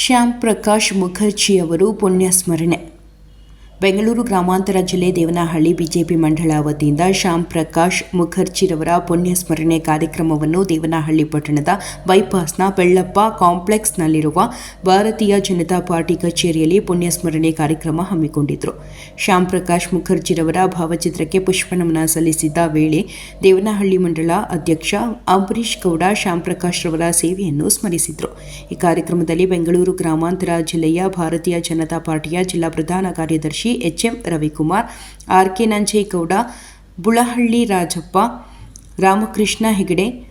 ಶ್ಯಾಮ್ ಪ್ರಕಾಶ್ ಮುಖರ್ಜಿಯವರು ಪುಣ್ಯಸ್ಮರಣೆ. ಬೆಂಗಳೂರು ಗ್ರಾಮಾಂತರ ಜಿಲ್ಲೆ ದೇವನಹಳ್ಳಿ ಬಿಜೆಪಿ ಮಂಡಳ ವತಿಯಿಂದ ಶ್ಯಾಮ್ ಪ್ರಕಾಶ್ ಮುಖರ್ಜಿರವರ ಪುಣ್ಯಸ್ಮರಣೆ ಕಾರ್ಯಕ್ರಮವನ್ನು ದೇವನಹಳ್ಳಿ ಪಟ್ಟಣದ ಬೈಪಾಸ್ನ ಬೆಳ್ಳಪ್ಪ ಕಾಂಪ್ಲೆಕ್ಸ್ನಲ್ಲಿರುವ ಭಾರತೀಯ ಜನತಾ ಪಾರ್ಟಿ ಕಚೇರಿಯಲ್ಲಿ ಪುಣ್ಯಸ್ಮರಣೆ ಕಾರ್ಯಕ್ರಮ ಹಮ್ಮಿಕೊಂಡಿದ್ದರು ಶ್ಯಾಮ್ ಪ್ರಕಾಶ್ ಮುಖರ್ಜಿರವರ ಭಾವಚಿತ್ರಕ್ಕೆ ಪುಷ್ಪನಮನ ಸಲ್ಲಿಸಿದ್ದ ವೇಳೆ ದೇವನಹಳ್ಳಿ ಮಂಡಳ ಅಧ್ಯಕ್ಷ ಅಂಬರೀಶ್ ಗೌಡ, ಶ್ಯಾಮ್ ಪ್ರಕಾಶ್ ರವರ ಸೇವೆಯನ್ನು ಸ್ಮರಿಸಿದರು. ಈ ಕಾರ್ಯಕ್ರಮದಲ್ಲಿ ಬೆಂಗಳೂರು ಗ್ರಾಮಾಂತರ ಜಿಲ್ಲೆಯ ಭಾರತೀಯ ಜನತಾ ಪಾರ್ಟಿಯ ಜಿಲ್ಲಾ ಪ್ರಧಾನ ಕಾರ್ಯದರ್ಶಿ ಎಚ್ಎಂ ರವಿಕುಮಾರ್, ಆರ್ಕೆ ನಂಜೇಗೌಡ, ಬುಳಹಳ್ಳಿ ರಾಜಪ್ಪ, ರಾಮಕೃಷ್ಣ ಹೆಗಡೆ,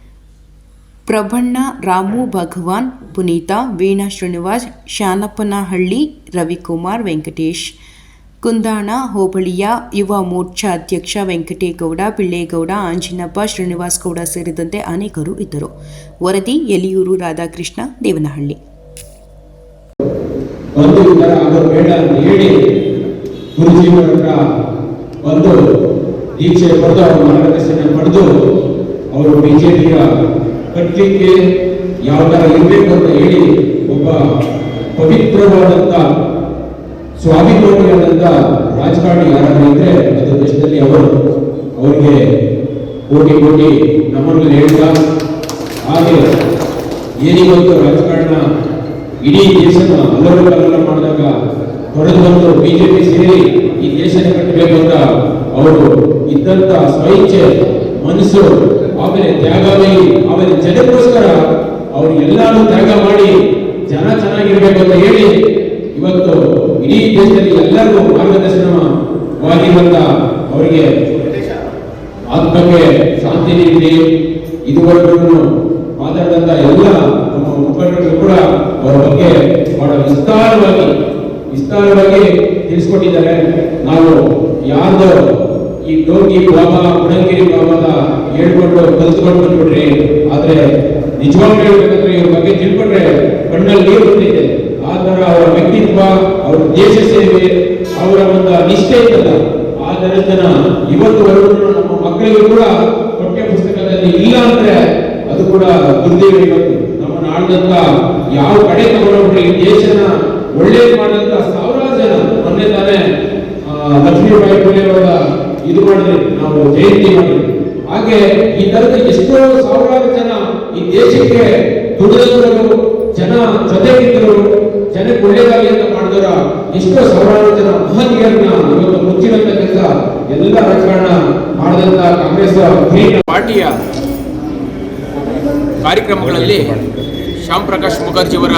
ಪ್ರಭಣ್ಣ ರಾಮು ಭಗವಾನ್, ಪುನೀತಾ ವೀಣಾ ಶ್ರೀನಿವಾಸ್, ಶಾನಪ್ಪನಹಳ್ಳಿ ರವಿಕುಮಾರ್ ವೆಂಕಟೇಶ್, ಕುಂದಾಣ ಹೋಬಳಿಯ ಯುವ ಮೋರ್ಚಾ ಅಧ್ಯಕ್ಷ ವೆಂಕಟೇಗೌಡ ಪಿಳ್ಳೇಗೌಡ ಆಂಜಿನಪ್ಪ ಶ್ರೀನಿವಾಸ್ ಗೌಡ ಸೇರಿದಂತೆ ಅನೇಕರು ಇದ್ದರು. ವರದಿ ಎಲಿಯೂರು ರಾಧಾಕೃಷ್ಣ, ದೇವನಹಳ್ಳಿ. ಗುರುಜಿಯವರ ಹತ್ರ ಬಂದು ದೀಕ್ಷೆ ಪಡೆದು ಅವರ ಮಾರ್ಗದರ್ಶನ ಪಡೆದು ಅವರು ಬಿಜೆಪಿಯ ಕಟ್ಟಲಿಕ್ಕೆ ಯಾವ ಥರ ಇರಬೇಕು ಅಂತ ಹೇಳಿ ಒಬ್ಬ ಪವಿತ್ರವಾದಂಥ ಸ್ವಾಭಿಮಾನಿಯಾದಂಥ ರಾಜಕಾರಣಿ ಯಾರಾದ್ರೂ ಇದ್ರೆ ದೇಶದಲ್ಲಿ ಅವರು, ಅವರಿಗೆ ಕೋಟಿ ಕೋಟಿ ನಮ್ಮನ್ನು ಹೇಳ್ತಾ, ಹಾಗೆ ಏನಿವತ್ತು ರಾಜಕಾರಣ ಇಡೀ ದೇಶನ ಅಲ್ಲರು ಕಲ್ಲರ ಹೊಡೆದು ಬಂದು ಬಿಜೆಪಿ ಸೇರಿ ಈ ದೇಶನ ಕಟ್ಟಬೇಕು ಅಂತ ಅವರು ಇದ್ದಂತ ಸ್ವಇಚ್ಛೆ ಮನಸ್ಸು, ಆಮೇಲೆ ತ್ಯಾಗ ಮಾಡಿ, ಆಮೇಲೆ ಜನಕ್ಕೋಸ್ಕರ ಅವರು ಎಲ್ಲಾನು ತ್ಯಾಗ ಮಾಡಿ ಜನ ಚೆನ್ನಾಗಿರ್ಬೇಕು ಅಂತ ಹೇಳಿ ಇವತ್ತು ಇಡೀ ದೇಶದಲ್ಲಿ ಎಲ್ಲರಿಗೂ ಮಾರ್ಗದರ್ಶನವಾಗಿರುವಂತ ಅವರಿಗೆ ಆತ್ಮಕ್ಕೆ ಶಾಂತಿ ನೀಡಿ, ಇದುವರೆಗೂ ಮಾತಾಡಿದಂತ ಎಲ್ಲ ನಮ್ಮ ಮುಖಂಡರು ಕೂಡ ಅವರ ಬಗ್ಗೆ ಬಹಳ ವಿಸ್ತಾರವಾಗಿ ವಿಸ್ತಾರವಾಗಿ ತಿಳಿಸ್ಕೊಟ್ಟಿದ್ದಾರೆ. ನಾವು ಯಾರ್ದು ಈ ಡೋಂಗಿ ಬಾಬಾ, ಬುಡಂಗಿರಿ ಬಾಬಾನ ಹೇಳ್ಕೊಂಡು ಕಲ್ತ್ಕೊಂಡು ಬಂದ್ಬಿಟ್ರಿ, ಆದ್ರೆ ನಿಜವಾಗ್ಲೂ ಹೇಳ್ಬೇಕಂದ್ರೆ ಇವ್ರ ಬಗ್ಗೆ ತಿಳ್ಕೊಂಡ್ರೆ ಕಣ್ಣಲ್ಲಿ ನೀರು ಆ ತರ ಅವರ ವ್ಯಕ್ತಿತ್ವ, ಅವರ ದೇಶ ಸೇವೆ, ಅವರ ಒಂದು ನಿಷ್ಠೆ ಇದ್ದಲ್ಲ ಆ ದರ್ಶನ ಇವತ್ತುವರೆಗೂ ನಮ್ಮ ಮಕ್ಕಳಿಗೂ ಕೂಡ ಪಠ್ಯ ಪುಸ್ತಕದಲ್ಲಿ ಇಲ್ಲ ಅಂದ್ರೆ ಅದು ಕೂಡ ದುರ್ದೇವಿ ಇವತ್ತು ನಮ್ಮನ್ನು ಆಳ್ದಂತ ಯಾವ ಕಡೆ ತಗೊಂಡ್ರೆ ಈ ದೇಶನ ಒಳ್ಳೇದು ಮಾಡಿದಂತ ಸಾವಿರಾರು ಜನ ಮೊನ್ನೆ ತಾನೇ ಆ, ಅವರ ಇದು ಮಾಡಿದ್ರೆ ನಾವು ಜಯಂತಿ ಮಾಡಿದ್ರು ಹಾಗೆ ಈ ತರದ ಎಷ್ಟೋ ಸಾವಿರಾರು ಜನ ಈ ದೇಶಕ್ಕೆ ದುಡಿದವರು, ಜನ ಜೊತೆಗಿದ್ದರು ಜನಕ್ಕೆ ಅಂತ ಮಾಡಿದವರ ಎಷ್ಟೋ ಸಾವಿರಾರು ಜನ ಮಹನೀಯರನ್ನ ಇವತ್ತು ಮುಚ್ಚಿದಂತ ಕೆಲಸ ಎಲ್ಲ ರಾಜಕಾರಣ ಮಾಡಿದಂತ ಕಾಂಗ್ರೆಸ್ ಪಾರ್ಟಿಯ ಕಾರ್ಯಕ್ರಮಗಳಲ್ಲಿ ಶ್ಯಾಮ್ ಪ್ರಕಾಶ್ ಮುಖರ್ಜಿಯವರ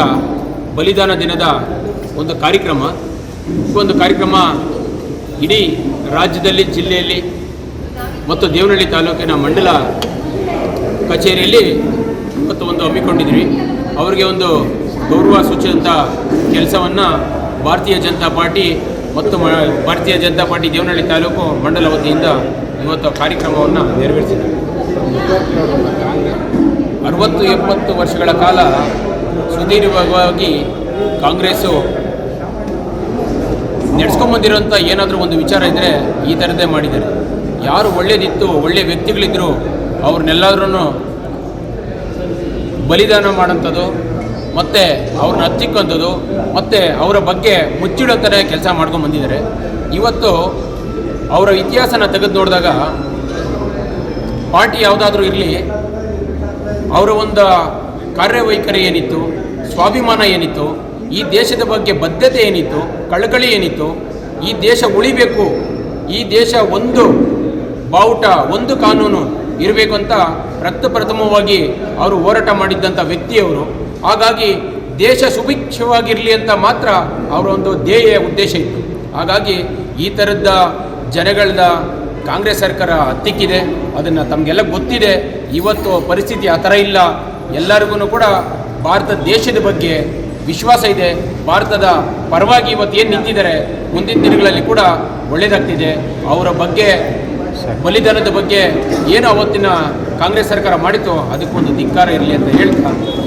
ಬಲಿದಾನ ದಿನದ ಒಂದು ಕಾರ್ಯಕ್ರಮ. ಒಂದು ಕಾರ್ಯಕ್ರಮ ಇಡೀ ರಾಜ್ಯದಲ್ಲಿ, ಜಿಲ್ಲೆಯಲ್ಲಿ ಮತ್ತು ದೇವನಹಳ್ಳಿ ತಾಲೂಕಿನ ಮಂಡಲ ಕಚೇರಿಯಲ್ಲಿ ಇವತ್ತು ಒಂದು ಹಮ್ಮಿಕೊಂಡಿದ್ವಿ. ಅವರಿಗೆ ಒಂದು ಗೌರವ ಸೂಚಿಸಿದಂಥ ಕೆಲಸವನ್ನು ಭಾರತೀಯ ಜನತಾ ಪಾರ್ಟಿ ಮತ್ತು ಭಾರತೀಯ ಜನತಾ ಪಾರ್ಟಿ ದೇವನಹಳ್ಳಿ ತಾಲೂಕು ಮಂಡಲ ವತಿಯಿಂದ ಇವತ್ತು ಕಾರ್ಯಕ್ರಮವನ್ನು ನೆರವೇರಿಸಿದ್ದಾರೆ. ಅರವತ್ತು ಎಪ್ಪತ್ತು ವರ್ಷಗಳ ಕಾಲ ಸುದೀರ್ಘವಾಗಿ ಕಾಂಗ್ರೆಸ್ಸು ನಡೆಸ್ಕೊಂಬಂದಿರೋಂಥ ಏನಾದರೂ ಒಂದು ವಿಚಾರ ಇದ್ದರೆ ಈ ಥರದ್ದೇ ಮಾಡಿದ್ದಾರೆ. ಯಾರು ಒಳ್ಳೇದಿತ್ತು ಒಳ್ಳೆಯ ವ್ಯಕ್ತಿಗಳಿದ್ದರು ಅವ್ರನ್ನೆಲ್ಲಾದ್ರೂ ಬಲಿದಾನ ಮಾಡೋಂಥದ್ದು ಮತ್ತು ಅವ್ರನ್ನ ಹತ್ತಿಕ್ಕಂಥದ್ದು ಮತ್ತು ಅವರ ಬಗ್ಗೆ ಮುಚ್ಚಿಡೋ ಥರ ಕೆಲಸ ಮಾಡ್ಕೊಂಡು ಬಂದಿದ್ದಾರೆ. ಇವತ್ತು ಅವರ ಇತಿಹಾಸನ ತೆಗೆದು ನೋಡಿದಾಗ ಪಾರ್ಟಿ ಯಾವುದಾದ್ರೂ ಇರಲಿ, ಅವರ ಒಂದು ಕಾರ್ಯವೈಖರಿ ಏನಿತ್ತು, ಸ್ವಾಭಿಮಾನ ಏನಿತ್ತು, ಈ ದೇಶದ ಬಗ್ಗೆ ಬದ್ಧತೆ ಏನಿತ್ತು, ಕಳಕಳಿ ಏನಿತ್ತು ಈ ದೇಶ ಉಳಿಬೇಕು, ಈ ದೇಶ ಒಂದು ಬಾವುಟ, ಒಂದು ಕಾನೂನು ಇರಬೇಕು ಅಂತ ಪ್ರಥಮವಾಗಿ ಅವರು ಹೋರಾಟ ಮಾಡಿದ್ದಂಥ ವ್ಯಕ್ತಿಯವರು. ಹಾಗಾಗಿ ದೇಶ ಸುಭಿಕ್ಷವಾಗಿರಲಿ ಅಂತ ಮಾತ್ರ ಅವರ ಒಂದು ಧ್ಯೇಯ ಉದ್ದೇಶ ಇತ್ತು. ಹಾಗಾಗಿ ಈ ಥರದ ಜನಗಳದ ಕಾಂಗ್ರೆಸ್ ಸರ್ಕಾರ ಹತ್ತಿಕ್ಕಿದೆ, ಅದನ್ನು ತಮಗೆಲ್ಲ ಗೊತ್ತಿದೆ. ಇವತ್ತು ಪರಿಸ್ಥಿತಿ ಆ ಥರ ಇಲ್ಲ. ಎಲ್ಲರಿಗೂ ಕೂಡ ಭಾರತ ದೇಶದ ಬಗ್ಗೆ ವಿಶ್ವಾಸ ಇದೆ. ಭಾರತದ ಪರವಾಗಿ ಇವತ್ತು ಏನು ನಿಂತಿದ್ದಾರೆ, ಮುಂದಿನ ದಿನಗಳಲ್ಲಿ ಕೂಡ ಒಳ್ಳೆಯದಾಗ್ತಿದೆ ಅವರ ಬಗ್ಗೆ, ಬಲಿದಾನದ ಬಗ್ಗೆ ಏನು ಅವತ್ತಿನ ಕಾಂಗ್ರೆಸ್ ಸರ್ಕಾರ ಮಾಡಿತೋ ಅದಕ್ಕೊಂದು ಧಿಕ್ಕಾರ ಇರಲಿ ಅಂತ ಹೇಳ್ತಾ